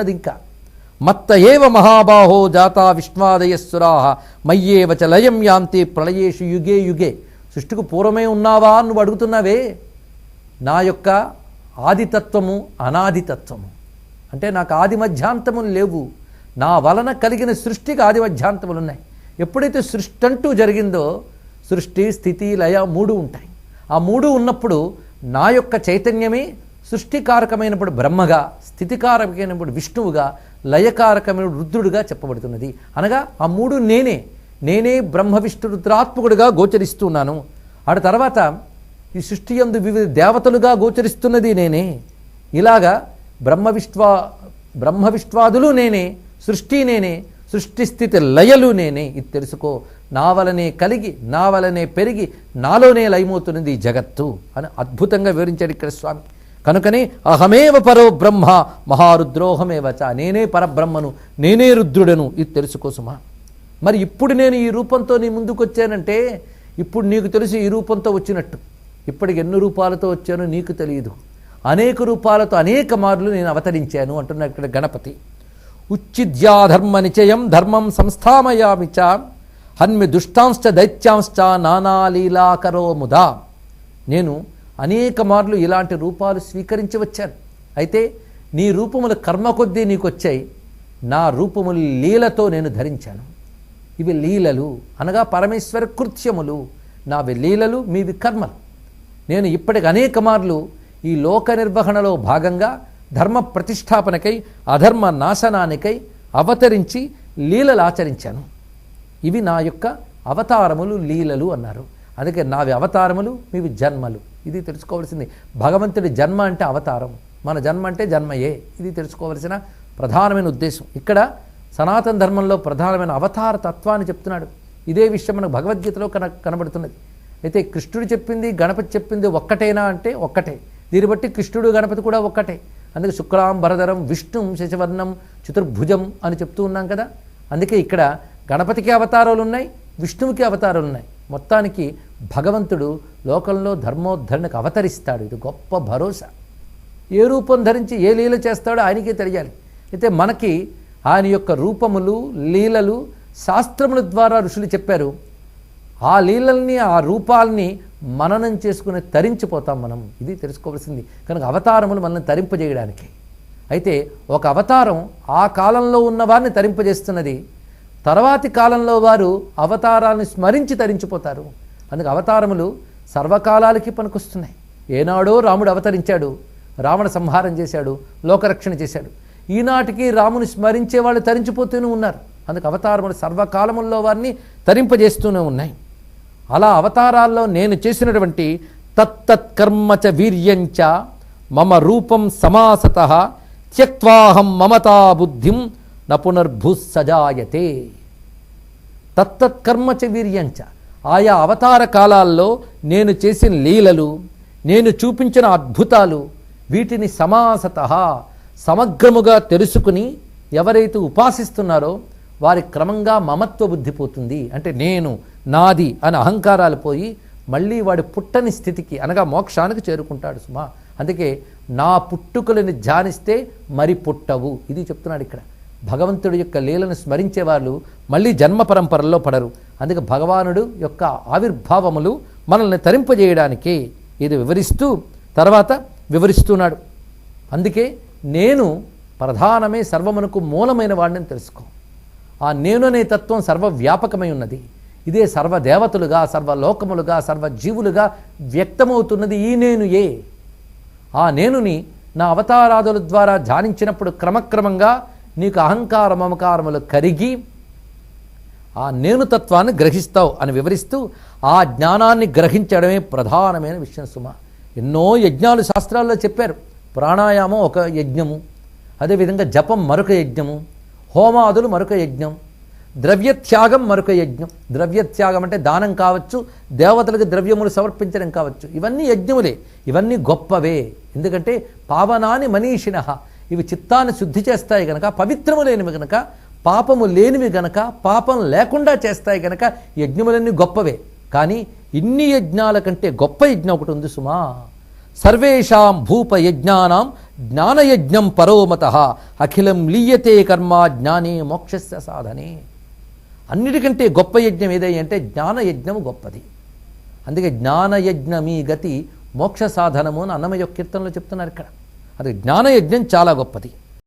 అది ఇంకా మత్త ఏవ మహాబాహో జాతా విష్ణాదయస్సురా మయ్యేవ చ లయం యాంతి ప్రళయేషు యుగే యుగే. సృష్టికి పూర్వమే ఉన్నావా నువ్వు అడుగుతున్నావే? నా యొక్క ఆదితత్వము అనాదితత్వము. అంటే నాకు ఆది మధ్యాంతములు లేవు. నా వలన కలిగిన సృష్టికి ఆది మధ్యాంతములు ఉన్నాయి. ఎప్పుడైతే సృష్టి అంటూ జరిగిందో సృష్టి స్థితి లయ మూడు ఉంటాయి. ఆ మూడు ఉన్నప్పుడు నా యొక్క చైతన్యమే సృష్టికారకమైనప్పుడు బ్రహ్మగా స్థితికారకమైనప్పుడు విష్ణువుగా లయకారకమైన రుద్రుడుగా చెప్పబడుతున్నది. అనగా ఆ మూడు నేనే నేనే బ్రహ్మ విష్ణు రుద్రాత్మకుడుగా గోచరిస్తున్నాను. ఆడ తర్వాత ఈ సృష్టి ఎందు వివిధ దేవతలుగా గోచరిస్తున్నది నేనే. ఇలాగా బ్రహ్మ విశ్వా బ్రహ్మ విశ్వాదులు నేనే సృష్టి నేనే సృష్టి స్థితి లయలు నేనే. ఇది తెలుసుకో నా వలనే కలిగి నా వలనే పెరిగి నాలోనే లయమవుతున్నది జగత్తు అని అద్భుతంగా వివరించాడు ఇక్కడ స్వామి. కనుకనే అహమేవ పరో బ్రహ్మ మహారుద్రోహమేవచ నేనే పరబ్రహ్మను నేనే రుద్రుడను. ఇది తెలుసుకోసుమా? మరి ఇప్పుడు నేను ఈ రూపంతో నీ ముందుకు వచ్చానంటే ఇప్పుడు నీకు తెలుసు ఈ రూపంతో వచ్చినట్టు. ఇప్పటికి ఎన్ని రూపాలతో వచ్చానో నీకు తెలియదు. అనేక రూపాలతో అనేక మార్లు నేను అవతరించాను అంటున్నాడు ఇక్కడ గణపతి. ఉచ్చిద్యాధర్మ నిచయం ధర్మం సంస్థామయామి చ. హన్మి దుష్టాంశ్చ దైత్యాంశ్చ నానాలీలాకరో ముదా. నేను అనేక మార్లు ఇలాంటి రూపాలు స్వీకరించి వచ్చాను. అయితే నీ రూపములు కర్మ కొద్దీ నీకు వచ్చాయి. నా రూపములు లీలతో నేను ధరించాను. ఇవి లీలలు అనగా పరమేశ్వర కృత్యములు. నావి లీలలు మీవి కర్మలు. నేను ఇప్పటికి అనేక మార్లు ఈ లోక నిర్వహణలో భాగంగా ధర్మ ప్రతిష్టాపనకై అధర్మ నాశనానికై అవతరించి లీలలు ఆచరించాను. ఇవి నా యొక్క అవతారములు లీలలు అన్నారు. అందుకే నావి అవతారములు మీవి జన్మలు. ఇది తెలుసుకోవాల్సింది. భగవంతుడి జన్మ అంటే అవతారం. మన జన్మ అంటే జన్మయే. ఇది తెలుసుకోవలసిన ప్రధానమైన ఉద్దేశం. ఇక్కడ సనాతన ధర్మంలో ప్రధానమైన అవతార తత్వాన్ని చెప్తున్నాడు. ఇదే విషయం మనకు భగవద్గీతలో కన కనబడుతున్నది. అయితే కృష్ణుడు చెప్పింది గణపతి చెప్పింది ఒక్కటేనా అంటే ఒక్కటే. దీన్ని బట్టి కృష్ణుడు గణపతి కూడా ఒక్కటే. అందుకే శుక్లాం భరధరం విష్ణుం శశవర్ణం చతుర్భుజం అని చెప్తూ ఉన్నాం కదా. అందుకే ఇక్కడ గణపతికి అవతారాలు ఉన్నాయి విష్ణువుకి అవతారాలు ఉన్నాయి మొత్తానికి భగవంతుడు లోకంలో ధర్మోద్ధరణకు అవతరిస్తాడు. ఇది గొప్ప భరోసా. ఏ రూపం ధరించి ఏ లీల చేస్తాడో ఆయనకే తెలియాలి. అయితే మనకి ఆయన యొక్క రూపములు లీలలు శాస్త్రముల ద్వారా ఋషులు చెప్పారు. ఆ లీలల్ని ఆ రూపాల్ని మననం చేసుకుని తరించిపోతాం మనం. ఇది తెలుసుకోవాల్సింది. కనుక అవతారములు మనల్ని తరింపజేయడానికి. అయితే ఒక అవతారం ఆ కాలంలో ఉన్న వారిని తరింపజేస్తున్నది. తర్వాతి కాలంలో వారు అవతారాలను స్మరించి తరించిపోతారు. అందుకు అవతారములు సర్వకాలాలకి పనికొస్తున్నాయి. ఏనాడో రాముడు అవతరించాడు రావణ సంహారం చేశాడు లోకరక్షణ చేశాడు. ఈనాటికి రాముని స్మరించే వాళ్ళు తరించిపోతూనే ఉన్నారు. అందుకు అవతారములు సర్వకాలముల్లో వారిని తరింపజేస్తూనే ఉన్నాయి. అలా అవతారాల్లో నేను చేసినటువంటి తత్తత్కర్మచ వీర్యంచ మమ రూపం సమాసత త్యక్వాహం మమతా బుద్ధిం న సజాయతే తత్తత్కర్మచ వీర్యంచ. ఆయా అవతార కాలాల్లో నేను చేసిన లీలలు నేను చూపించిన అద్భుతాలు వీటిని సమాసత సమగ్రముగా తెలుసుకుని ఎవరైతే ఉపాసిస్తున్నారో వారి క్రమంగా మమత్వ బుద్ధి పోతుంది. అంటే నేను నాది అని అహంకారాలు పోయి మళ్ళీ వాడి పుట్టని స్థితికి అనగా మోక్షానికి చేరుకుంటాడు సుమా. అందుకే నా పుట్టుకలను ధ్యానిస్తే మరి పుట్టవు. ఇది చెప్తున్నాడు ఇక్కడ. భగవంతుడి యొక్క లీలను స్మరించే వాళ్ళు మళ్ళీ జన్మ పరంపరల్లో పడరు. అందుకే భగవానుడు యొక్క ఆవిర్భావములు మనల్ని తరింపజేయడానికి ఇది వివరిస్తూ తర్వాత వివరిస్తున్నాడు. అందుకే నేను ప్రధానమే సర్వమునకు మూలమైన వాడిని తెలుసుకో. ఆ నేను అనే తత్వం సర్వవ్యాపకమై ఉన్నది. ఇదే సర్వదేవతలుగా సర్వలోకములుగా సర్వజీవులుగా వ్యక్తమవుతున్నది ఈ నేను ఏ ఆ నేనుని నా అవతారాదుల ద్వారా ధ్యానించినప్పుడు క్రమక్రమంగా నీకు అహంకార మమకారములు కరిగి ఆ నేను తత్వాన్ని గ్రహిస్తావు అని వివరిస్తూ ఆ జ్ఞానాన్ని గ్రహించడమే ప్రధానమైన విషయం సుమ. ఎన్నో యజ్ఞాలు శాస్త్రాల్లో చెప్పారు. ప్రాణాయామం ఒక యజ్ఞము అదేవిధంగా జపం మరొక యజ్ఞము హోమాదులు మరొక యజ్ఞం ద్రవ్యత్యాగం మరొక యజ్ఞం. ద్రవ్యత్యాగం అంటే దానం కావచ్చు దేవతలకు ద్రవ్యములు సమర్పించడం కావచ్చు. ఇవన్నీ యజ్ఞములే. ఇవన్నీ గొప్పవే. ఎందుకంటే పావనాని మనీషిణ ఇవి చిత్తాన్ని శుద్ధి చేస్తాయి కనుక పవిత్రము లేనివి పాపము లేనివి గనక పాపం లేకుండా చేస్తాయి గనక యజ్ఞములన్నీ గొప్పవే. కానీ ఇన్ని యజ్ఞాల కంటే గొప్ప యజ్ఞం ఒకటి ఉంది సుమా. సర్వేషాం భూపయజ్ఞానాం జ్ఞానయజ్ఞం పరోమత. అఖిలం లీయతే కర్మ జ్ఞానే మోక్షస్య సాధనే. అన్నిటికంటే గొప్ప యజ్ఞం ఏదై జ్ఞానయజ్ఞం గొప్పది. అందుకే జ్ఞానయజ్ఞమీ గతి మోక్ష సాధనము అని అన్నమయ్య కీర్తనలో చెప్తున్నారు ఇక్కడ. అది జ్ఞానయజ్ఞం చాలా గొప్పది.